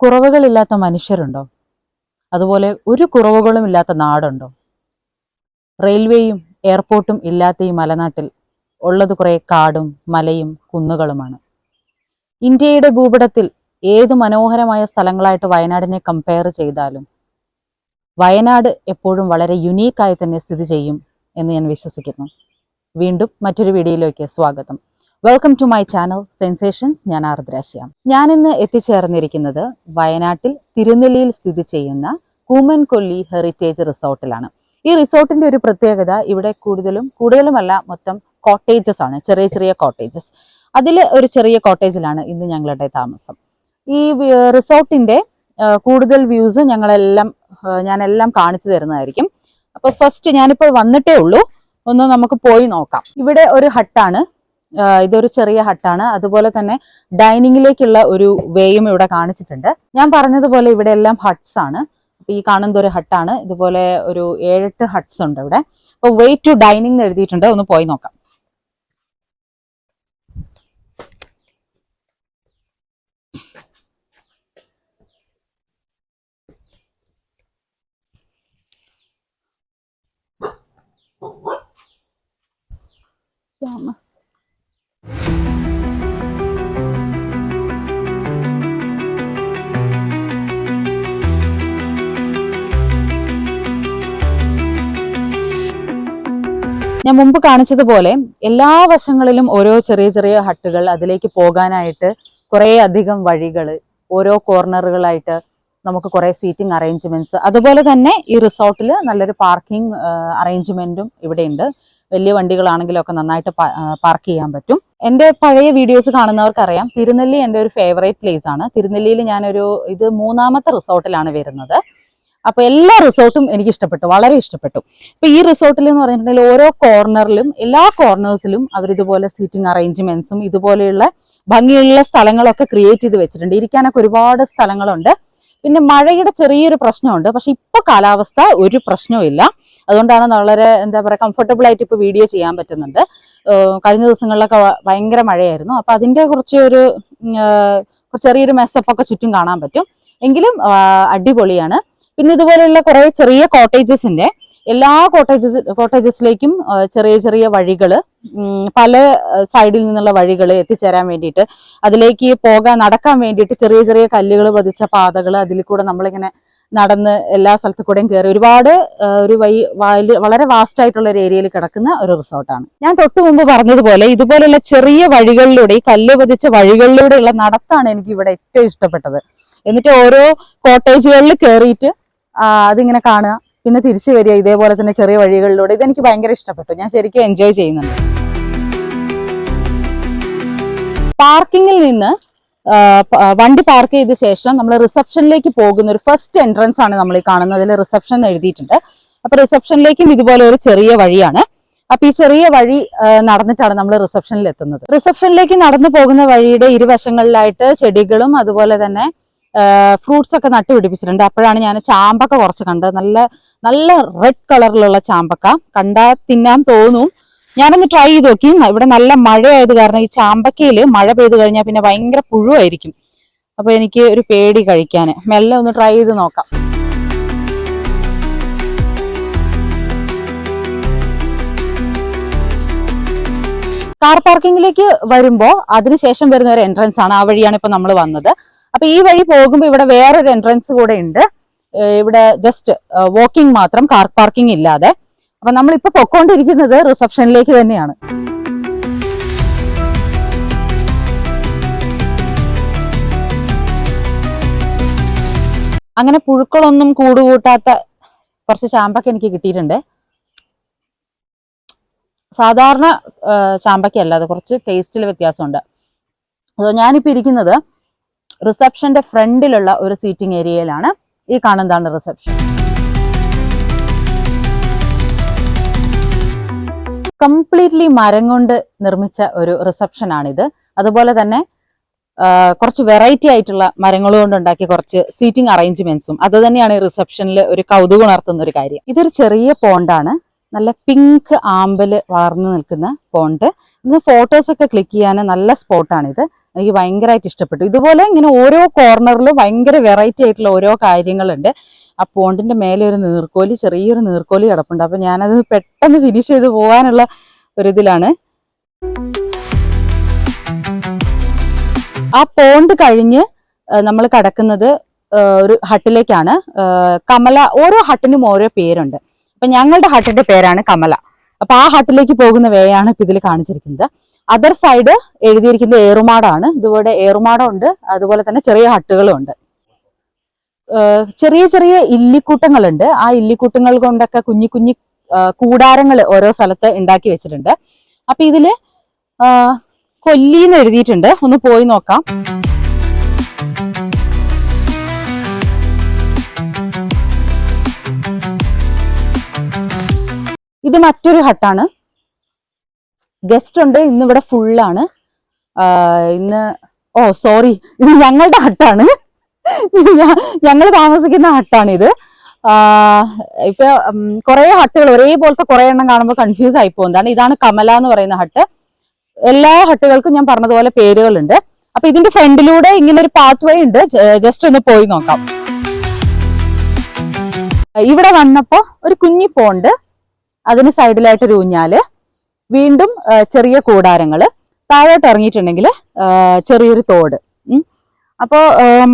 കുറവുകളില്ലാത്ത മനുഷ്യരുണ്ടോ? അതുപോലെ ഒരു കുറവുകളും ഇല്ലാത്ത നാടുണ്ടോ? റെയിൽവേയും എയർപോർട്ടും ഇല്ലാത്ത ഈ മലനാട്ടിൽ ഉള്ളത് കുറേ കാടും മലയും കുന്നുകളുമാണ്. ഇന്ത്യയുടെ ഭൂപടത്തിൽ ഏത് മനോഹരമായ സ്ഥലങ്ങളായിട്ട് വയനാടിനെ കമ്പയർ ചെയ്താലും വയനാട് എപ്പോഴും വളരെ യുണീക്കായി തന്നെ സ്ഥിതി ചെയ്യും എന്ന് ഞാൻ വിശ്വസിക്കുന്നു. വീണ്ടും മറ്റൊരു വീഡിയോയിലേക്ക് സ്വാഗതം. Welcome to my channel sensations ഞാൻ ആർദ്രാശ്യാം. ഞാൻ ഇന്ന് എത്തിച്ചേർന്നിരിക്കുന്നത് വയനാട്ടിൽ തിരുനെല്ലിയിൽ സ്ഥിതി ചെയ്യുന്ന കൂമൻകൊല്ലി ഹെറിറ്റേജ് റിസോർട്ടിലാണ് ഈ റിസോർട്ടിന്റെ ഒരു പ്രത്യേകത ഇവിടെ കൂടുതലും കൂടുതലുമല്ല മൊത്തം കോട്ടേജസ് ആണ് ചെറിയ ചെറിയ കോട്ടേജസ് അതിൽ ഒരു ചെറിയ കോട്ടേജിലാണ് ഇന്ന് ഞങ്ങളുടെ താമസം. ഈ റിസോർട്ടിന്റെ കൂടുതൽ വ്യൂസ് ഞങ്ങളെല്ലാം ഞാനെല്ലാം കാണിച്ചു തരുന്നതായിരിക്കും. അപ്പൊ ഫസ്റ്റ് ഞാനിപ്പോൾ വന്നിട്ടേ ഉള്ളൂ. ഒന്ന് നമുക്ക് പോയി നോക്കാം. ഇവിടെ ഒരു ഹട്ടാണ് ഇതൊരു ചെറിയ ഹട്ടാണ്. അതുപോലെ തന്നെ ഡൈനിങ്ങിലേക്കുള്ള ഒരു വേയും ഇവിടെ കാണിച്ചിട്ടുണ്ട്. ഞാൻ പറഞ്ഞതുപോലെ ഇവിടെ എല്ലാം ഹട്ട്സ് ആണ് ഈ കാണുന്നത് ഒരു ഹട്ടാണ് ഇതുപോലെ ഒരു ഏഴെട്ട് ഹട്ട്സ് ഉണ്ട് ഇവിടെ. അപ്പൊ വേ ടു ഡൈനിങ് എഴുതിയിട്ടുണ്ട്. ഒന്ന് പോയി നോക്കാം. ശ്യാമ. ഞാൻ മുമ്പ് കാണിച്ചതുപോലെ എല്ലാ വശങ്ങളിലും ഓരോ ചെറിയ ചെറിയ ഹട്ടുകൾ അതിലേക്ക് പോകാനായിട്ട് കുറേ അധികം വഴികൾ ഓരോ കോർണറുകളായിട്ട് നമുക്ക് കുറേ സീറ്റിംഗ് അറേഞ്ച്മെന്റ്സ്. അതുപോലെ തന്നെ ഈ റിസോർട്ടിൽ നല്ലൊരു പാർക്കിംഗ് അറേഞ്ച്മെന്റും ഇവിടെയുണ്ട്. വലിയ വണ്ടികളാണെങ്കിലും ഒക്കെ നന്നായിട്ട് പാർക്ക് ചെയ്യാൻ പറ്റും. എന്റെ പഴയ വീഡിയോസ് കാണുന്നവർക്കറിയാം തിരുനെല്ലി എന്റെ ഒരു ഫേവറേറ്റ് പ്ലേസ് ആണ്. തിരുനെല്ലിയിൽ ഞാനൊരു ഇത് മൂന്നാമത്തെ റിസോർട്ടിലാണ് വരുന്നത്. അപ്പൊ എല്ലാ റിസോർട്ടും എനിക്ക് ഇഷ്ടപ്പെട്ടു വളരെ ഇഷ്ടപ്പെട്ടു. ഇപ്പൊ ഈ റിസോർട്ടിൽ എന്ന് പറഞ്ഞിട്ടുണ്ടെങ്കിൽ ഓരോ കോർണറിലും എല്ലാ കോർണേഴ്സിലും അവർ ഇതുപോലെ സീറ്റിംഗ് അറേഞ്ച്മെന്റ്സും ഇതുപോലെയുള്ള ഭംഗിയുള്ള സ്ഥലങ്ങളൊക്കെ ക്രിയേറ്റ് ചെയ്ത് വെച്ചിട്ടുണ്ട്. ഇരിക്കാനൊക്കെ ഒരുപാട് സ്ഥലങ്ങളുണ്ട്. പിന്നെ മഴയുടെ ചെറിയൊരു പ്രശ്നമുണ്ട്. പക്ഷെ ഇപ്പൊ കാലാവസ്ഥ ഒരു പ്രശ്നവും ഇല്ല. അതുകൊണ്ടാണ് വളരെ എന്താ പറയുക കംഫർട്ടബിൾ ആയിട്ട് ഇപ്പൊ വീഡിയോ ചെയ്യാൻ പറ്റുന്നുണ്ട്. കഴിഞ്ഞ ദിവസങ്ങളിലൊക്കെ ഭയങ്കര മഴയായിരുന്നു. അപ്പൊ അതിന്റെ കുറച്ച് ഒരു ചെറിയൊരു മെസ്സപ്പൊക്കെ ചുറ്റും കാണാൻ പറ്റും. എങ്കിലും അടിപൊളിയാണ്. പിന്നെ ഇതുപോലെയുള്ള കുറെ ചെറിയ കോട്ടേജസിന്റെ എല്ലാ കോട്ടേജസ് കോട്ടേജസിലേക്കും ചെറിയ ചെറിയ വഴികൾ പല സൈഡിൽ നിന്നുള്ള വഴികൾ എത്തിച്ചേരാൻ വേണ്ടിയിട്ട് അതിലേക്ക് പോകാൻ നടക്കാൻ വേണ്ടിയിട്ട് ചെറിയ ചെറിയ കല്ലുകൾ പതിച്ച പാതകൾ അതിൽ കൂടെ നമ്മളിങ്ങനെ നടന്ന് എല്ലാ സ്ഥലത്തു കൂടെയും കയറി ഒരുപാട് ഒരു വൈ വളരെ വാസ്റ്റ് ആയിട്ടുള്ള ഒരു ഏരിയയിൽ കിടക്കുന്ന ഒരു റിസോർട്ടാണ്. ഞാൻ തൊട്ടു മുമ്പ് പറഞ്ഞതുപോലെ ഇതുപോലുള്ള ചെറിയ വഴികളിലൂടെ ഈ കല്ല് പതിച്ച വഴികളിലൂടെയുള്ള നടത്താണ് എനിക്ക് ഇവിടെ ഏറ്റവും ഇഷ്ടപ്പെട്ടത്. എന്നിട്ട് ഓരോ കോട്ടേജുകളിൽ കയറിയിട്ട് അതിങ്ങനെ കാണുക. പിന്നെ തിരിച്ചു വരിക ഇതേപോലെ തന്നെ ചെറിയ വഴികളിലൂടെ. ഇതെനിക്ക് ഭയങ്കര ഇഷ്ടപ്പെട്ടു. ഞാൻ ശരിക്കും എൻജോയ് ചെയ്യുന്നുണ്ട്. പാർക്കിങ്ങിൽ നിന്ന് വണ്ടി പാർക്ക് ചെയ്ത ശേഷം നമ്മൾ റിസപ്ഷനിലേക്ക് പോകുന്ന ഒരു ഫസ്റ്റ് എൻട്രൻസ് ആണ് നമ്മൾ ഈ കാണുന്നത്. അതിൽ റിസപ്ഷൻ എഴുതിയിട്ടുണ്ട്. അപ്പൊ റിസപ്ഷനിലേക്കും ഇതുപോലെ ഒരു ചെറിയ വഴിയാണ്. അപ്പൊ ഈ ചെറിയ വഴി നടന്നിട്ടാണ് നമ്മൾ റിസപ്ഷനിൽ എത്തുന്നത്. റിസപ്ഷനിലേക്ക് നടന്നു പോകുന്ന വഴിയുടെ ഇരുവശങ്ങളിലായിട്ട് ചെടികളും അതുപോലെ തന്നെ ഫ്രൂട്ട്സ് ഒക്കെ നട്ടുപിടിപ്പിച്ചിട്ടുണ്ട് അപ്പോഴാണ് ഞാൻ ചാമ്പക്ക കുറച്ച് കണ്ടത്. നല്ല നല്ല റെഡ് കളറിലുള്ള ചാമ്പക്ക. കണ്ടാൽ തിന്നാൻ തോന്നും. ഞാനൊന്ന് ട്രൈ ചെയ്ത് നോക്കി. ഇവിടെ നല്ല മഴയായത് കാരണം ഈ ചാമ്പക്കയിൽ മഴ പെയ്ത് കഴിഞ്ഞാൽ പിന്നെ ഭയങ്കര പുഴുവായിരിക്കും. അപ്പൊ എനിക്ക് ഒരു പേടി കഴിക്കാൻ മെല്ലെ ഒന്ന് ട്രൈ ചെയ്ത് നോക്കാം. കാർ പാർക്കിങ്ങിലേക്ക് വരുമ്പോൾ അതിനുശേഷം വരുന്ന ഒരു എൻട്രൻസ് ആണ്. ആ വഴിയാണ് ഇപ്പൊ നമ്മൾ വന്നത്. അപ്പൊ ഈ വഴി പോകുമ്പോൾ ഇവിടെ വേറൊരു എൻട്രൻസ് കൂടെ ഉണ്ട്. ഇവിടെ ജസ്റ്റ് വാക്കിംഗ് മാത്രം കാർ പാർക്കിംഗ് ഇല്ലാതെ. അപ്പൊ നമ്മൾ ഇപ്പൊ പൊക്കോണ്ടിരിക്കുന്നത് റിസപ്ഷനിലേക്ക് തന്നെയാണ്. അങ്ങനെ പുഴുക്കളൊന്നും കൂടുകൂട്ടാത്ത കുറച്ച് ചാമ്പക്ക എനിക്ക് കിട്ടിയിട്ടുണ്ട്. സാധാരണ ചാമ്പക്ക അല്ല അത് കുറച്ച് ടേസ്റ്റിൽ വ്യത്യാസമുണ്ട്. അപ്പോൾ ഞാനിപ്പോൾ ഇരിക്കുന്നത് റിസപ്ഷന്റെ ഫ്രണ്ടിലുള്ള ഒരു സീറ്റിംഗ് ഏരിയയിലാണ് ഈ കാണുന്നതാണ് റിസപ്ഷൻ. കംപ്ലീറ്റ്ലി മരം കൊണ്ട് നിർമ്മിച്ച ഒരു റിസപ്ഷൻ ആണിത്. അതുപോലെ തന്നെ കുറച്ച് വെറൈറ്റി ആയിട്ടുള്ള മരങ്ങൾ കൊണ്ട് ഉണ്ടാക്കിയ കുറച്ച് സീറ്റിംഗ് അറേഞ്ച്മെന്റ്സും. അത് തന്നെയാണ് ഈ റിസപ്ഷനിൽ ഒരു കൗതുകം ഉണർത്തുന്ന ഒരു കാര്യം. ഇതൊരു ചെറിയ പോണ്ടാണ്. നല്ല പിങ്ക് ആമ്പൽ വളർന്നു നിൽക്കുന്ന പോണ്ട്. ഇന്ന് ഫോട്ടോസ് ഒക്കെ ക്ലിക്ക് ചെയ്യാൻ നല്ല സ്പോട്ടാണിത്. എനിക്ക് ഭയങ്കരമായിട്ട് ഇഷ്ടപ്പെട്ടു. ഇതുപോലെ ഇങ്ങനെ ഓരോ കോർണറിലും ഭയങ്കര വെറൈറ്റി ആയിട്ടുള്ള ഓരോ കാര്യങ്ങളുണ്ട്. ആ പോണ്ടിന്റെ മേലെ ഒരു നീർക്കോലി ചെറിയൊരു നീർക്കോലി കിടപ്പുണ്ട്. അപ്പം ഞാനത് പെട്ടെന്ന് ഫിനിഷ് ചെയ്ത് പോകാനുള്ള ഒരിതിലാണ് ആ പോണ്ട് കഴിഞ്ഞ് നമ്മൾ കടക്കുന്നത് ഒരു ഹട്ടിലേക്കാണ്. കമല ഓരോ ഹട്ടിനും ഓരോ പേരുണ്ട്. അപ്പം ഞങ്ങളുടെ ഹട്ടിന്റെ പേരാണ് കമല. അപ്പം ആ ഹട്ടിലേക്ക് പോകുന്ന വേയാണ് ഇപ്പം ഇതിൽ കാണിച്ചിരിക്കുന്നത്. അതർ സൈഡ് എഴുതിയിരിക്കുന്ന ഏറുമാടാണ്. ഇതുപോലെ ഏറുമാടം ഉണ്ട് അതുപോലെ തന്നെ ചെറിയ ഹട്ടുകളും ഉണ്ട് ചെറിയ ചെറിയ ഇല്ലിക്കൂട്ടങ്ങളുണ്ട്. ആ ഇല്ലിക്കൂട്ടങ്ങൾ കൊണ്ടൊക്കെ കുഞ്ഞു കുഞ്ഞു കൂടാരങ്ങൾ ഓരോ സ്ഥലത്ത് ഉണ്ടാക്കി വെച്ചിട്ടുണ്ട്. അപ്പൊ ഇതിൽ കൊല്ലിന്ന് എഴുതിയിട്ടുണ്ട്. ഒന്ന് പോയി നോക്കാം. ഇത് മറ്റൊരു ഹട്ടാണ്. ഗസ്റ്റ് ഉണ്ട്. ഇന്ന് ഇവിടെ ഫുള്ളാണ് ഇന്ന് ഓ സോറി ഇത് ഞങ്ങളുടെ ഹട്ടാണ്. ഞങ്ങൾ താമസിക്കുന്ന ഹട്ടാണ് ഇത്. ഇപ്പൊ കുറെ ഹട്ടുകൾ ഒരേപോലത്തെ കുറെ എണ്ണം കാണുമ്പോൾ കൺഫ്യൂസ് ആയി പോകുന്നതാണ് ഇതാണ് കമല എന്ന് പറയുന്ന ഹട്ട്. എല്ലാ ഹട്ടുകൾക്കും ഞാൻ പറഞ്ഞതുപോലെ പേരുകളുണ്ട്. അപ്പൊ ഇതിന്റെ ഫ്രണ്ടിലൂടെ ഇങ്ങനെ ഒരു പാത്ത് വേ ഉണ്ട് ജസ്റ്റ് ഒന്ന് പോയി നോക്കാം. ഇവിടെ വന്നപ്പോ ഒരു കുഞ്ഞി പോണ്ട് അതിന് സൈഡിലായിട്ട് ഒരു ഊഞ്ഞാൽ. വീണ്ടും ചെറിയ കൂടാരങ്ങൾ താഴോട്ട് ഇറങ്ങിയിട്ടുണ്ടെങ്കിൽ ചെറിയൊരു തോട്. അപ്പോൾ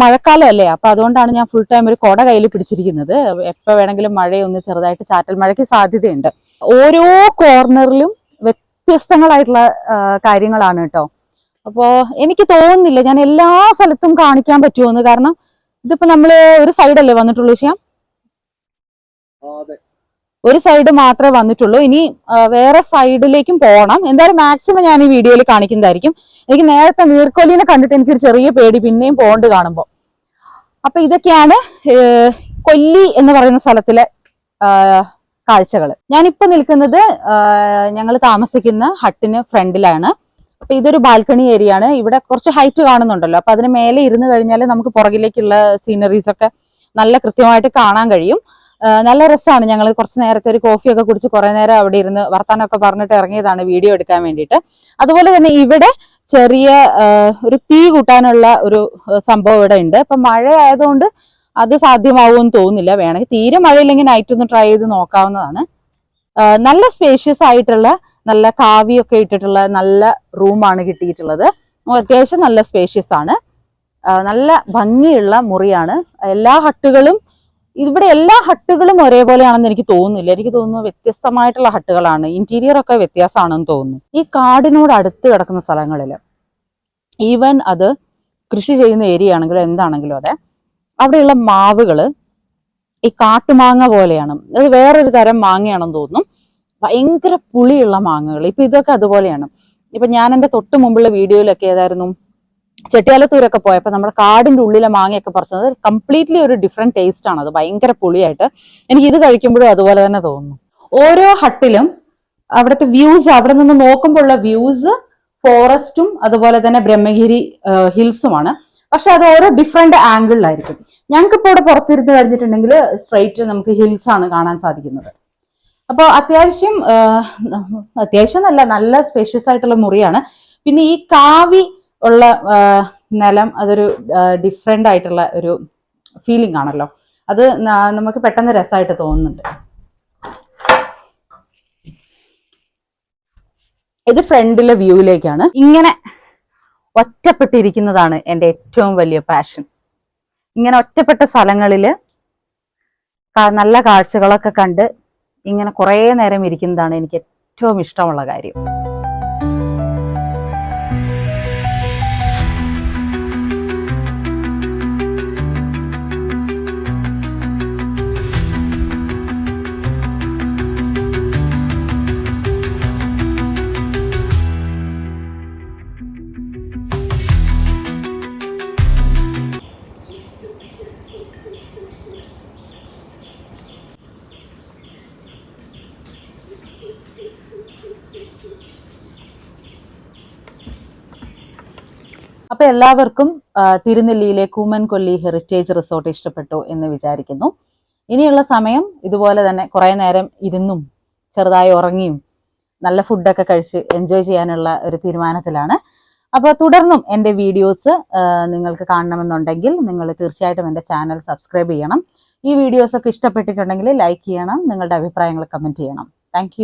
മഴക്കാലമല്ലേ അപ്പോൾ അതുകൊണ്ടാണ് ഞാൻ ഫുൾ ടൈം ഒരു കുട കയ്യിൽ പിടിച്ചിരിക്കുന്നത്. എപ്പോൾ വേണമെങ്കിലും മഴയൊന്ന് ചെറുതായിട്ട് ചാറ്റൽ മഴയ്ക്ക് സാധ്യതയുണ്ട്. ഓരോ കോർണറിലും വ്യത്യസ്തങ്ങളായിട്ടുള്ള കാര്യങ്ങളാണ് കേട്ടോ. അപ്പോൾ എനിക്ക് തോന്നുന്നില്ല ഞാൻ എല്ലാ സ്ഥലത്തും കാണിക്കാൻ പറ്റുമെന്ന് കാരണം ഇതിപ്പോൾ നമ്മൾ ഒരു സൈഡല്ലേ വന്നിട്ടുള്ളൂ ശ്യാം ഒരു സൈഡ് മാത്രമേ വന്നിട്ടുള്ളൂ. ഇനി വേറെ സൈഡിലേക്കും പോകണം എന്തായാലും മാക്സിമം ഞാൻ ഈ വീഡിയോയിൽ കാണിക്കുന്നതായിരിക്കും. എനിക്ക് നേരത്തെ നീർക്കൊല്ലിനെ കണ്ടിട്ട് എനിക്കൊരു ചെറിയ പേടി പിന്നെയും പോണ്ട് കാണുമ്പോൾ അപ്പൊ ഇതൊക്കെയാണ് കൊല്ലി എന്ന് പറയുന്ന സ്ഥലത്തിലെ കാഴ്ചകൾ ഞാനിപ്പോ നിൽക്കുന്നത് ഞങ്ങൾ താമസിക്കുന്ന ഹട്ടിന് ഫ്രണ്ടിലാണ്. അപ്പൊ ഇതൊരു ബാൽക്കണി ഏരിയ ആണ് ഇവിടെ കുറച്ച് ഹൈറ്റ് കാണുന്നുണ്ടല്ലോ. അപ്പൊ അതിന് മേലെ ഇരുന്ന് കഴിഞ്ഞാൽ നമുക്ക് പുറകിലേക്കുള്ള സീനറീസ് ഒക്കെ നല്ല കൃത്യമായിട്ട് കാണാൻ കഴിയും. നല്ല രസമാണ് ഞങ്ങൾ കുറച്ച് നേരത്തെ ഒരു കോഫിയൊക്കെ കുടിച്ച് കുറെ നേരം അവിടെ ഇരുന്ന് വർത്താനമൊക്കെ പറഞ്ഞിട്ട് ഇറങ്ങിയതാണ് വീഡിയോ എടുക്കാൻ വേണ്ടിയിട്ട്. അതുപോലെ തന്നെ ഇവിടെ ചെറിയ ഒരു തീ കൂട്ടാനുള്ള ഒരു സംഭവം ഇവിടെ ഉണ്ട്. അപ്പൊ മഴ ആയതുകൊണ്ട് അത് സാധ്യമാവുമെന്ന് തോന്നുന്നില്ല. വേണമെങ്കിൽ തീരെ മഴയില്ലെങ്കിൽ നൈറ്റ് ഒന്ന് ട്രൈ ചെയ്ത് നോക്കാവുന്നതാണ്. നല്ല സ്പേഷ്യസ് ആയിട്ടുള്ള നല്ല കാവിയൊക്കെ ഇട്ടിട്ടുള്ള നല്ല റൂമാണ് കിട്ടിയിട്ടുള്ളത്. അത്യാവശ്യം നല്ല സ്പേഷ്യസ് ആണ്. നല്ല ഭംഗിയുള്ള മുറിയാണ്. എല്ലാ ഹട്ടുകളും ഇവിടെ എല്ലാ ഹട്ടുകളും ഒരേപോലെയാണെന്ന് എനിക്ക് തോന്നുന്നില്ല. എനിക്ക് തോന്നുന്നു വ്യത്യസ്തമായിട്ടുള്ള ഹട്ടുകളാണ്. ഇന്റീരിയർ ഒക്കെ വ്യത്യാസമാണെന്ന് തോന്നുന്നു. ഈ കാടിനോട് അടുത്ത് കിടക്കുന്ന സ്ഥലങ്ങളിൽ ഈവൻ അത് കൃഷി ചെയ്യുന്ന ഏരിയ ആണെങ്കിലും എന്താണെങ്കിലും അതെ അവിടെയുള്ള മാവുകൾ ഈ കാട്ടുമാങ്ങ പോലെയാണ്. അത് വേറൊരു തരം മാങ്ങയാണെന്ന് തോന്നുന്നു. ഭയങ്കര പുളിയുള്ള മാങ്ങകൾ ഇപ്പൊ ഇതൊക്കെ അതുപോലെയാണ്. ഇപ്പൊ ഞാൻ എന്റെ തൊട്ട് മുമ്പുള്ള വീഡിയോയിലൊക്കെ ഏതായിരുന്നു? ചെട്ടിയാലത്തൂരൊക്കെ പോയപ്പോൾ നമ്മുടെ കാടിന്റെ ഉള്ളിലെ മാങ്ങയൊക്കെ പറിച്ചത് കംപ്ലീറ്റ്ലി ഒരു ഡിഫറെന്റ് ടേസ്റ്റ് ആണ്. അത് ഭയങ്കര പുളിയായിട്ട്. എനിക്ക് ഇത് കഴിക്കുമ്പോഴും അതുപോലെ തന്നെ തോന്നുന്നു. ഓരോ ഹട്ടിലും അവിടുത്തെ വ്യൂസ് അവിടെ നിന്ന് നോക്കുമ്പോഴുള്ള വ്യൂസ് ഫോറസ്റ്റും അതുപോലെ തന്നെ ബ്രഹ്മഗിരി ഹിൽസുമാണ് പക്ഷെ അത് ഓരോ ഡിഫറെന്റ് ആംഗിളിലായിരിക്കും ഞങ്ങൾക്ക് ഇപ്പോൾ ഇവിടെ പുറത്തിരുന്ന് കഴിഞ്ഞിട്ടുണ്ടെങ്കിൽ സ്ട്രൈറ്റ് നമുക്ക് ഹിൽസ് ആണ് കാണാൻ സാധിക്കുന്നത്. അപ്പോൾ അത്യാവശ്യം അത്യാവശ്യം നല്ല നല്ല സ്പേഷ്യസ് ആയിട്ടുള്ള മുറിയാണ്. പിന്നെ ഈ കാവി ഉള്ള നിലം അതൊരു ഡിഫറെന്റ് ആയിട്ടുള്ള ഒരു ഫീലിംഗ് ആണല്ലോ. അത് നമുക്ക് പെട്ടെന്ന് രസമായിട്ട് തോന്നുന്നുണ്ട്. ഇത് ഫ്രണ്ടിലെ വ്യൂവിലേക്കാണ്. ഇങ്ങനെ ഒറ്റപ്പെട്ടിരിക്കുന്നതാണ് എന്റെ ഏറ്റവും വലിയ പാഷൻ ഇങ്ങനെ ഒറ്റപ്പെട്ട സ്ഥലങ്ങളിൽ നല്ല കാഴ്ചകളൊക്കെ കണ്ട് ഇങ്ങനെ കുറേ നേരം ഇരിക്കുന്നതാണ് എനിക്ക് ഏറ്റവും ഇഷ്ടമുള്ള കാര്യം. അപ്പൊ എല്ലാവർക്കും തിരുനെല്ലിയിലെ കൂമൻകൊല്ലി ഹെറിറ്റേജ് റിസോർട്ട് ഇഷ്ടപ്പെട്ടു എന്ന് വിചാരിക്കുന്നു. ഇനിയുള്ള സമയം ഇതുപോലെ തന്നെ കുറെ നേരം ഇരുന്നും ചെറുതായി ഉറങ്ങിയും നല്ല ഫുഡൊക്കെ കഴിച്ച് എൻജോയ് ചെയ്യാനുള്ള ഒരു തീരുമാനത്തിലാണ്. അപ്പോൾ തുടർന്നും എന്റെ വീഡിയോസ് നിങ്ങൾക്ക് കാണണമെന്നുണ്ടെങ്കിൽ നിങ്ങൾ തീർച്ചയായിട്ടും എന്റെ ചാനൽ സബ്സ്ക്രൈബ് ചെയ്യണം. ഈ വീഡിയോസൊക്കെ ഇഷ്ടപ്പെട്ടിട്ടുണ്ടെങ്കിൽ ലൈക്ക് ചെയ്യണം നിങ്ങളുടെ അഭിപ്രായങ്ങൾ കമന്റ് ചെയ്യണം. താങ്ക്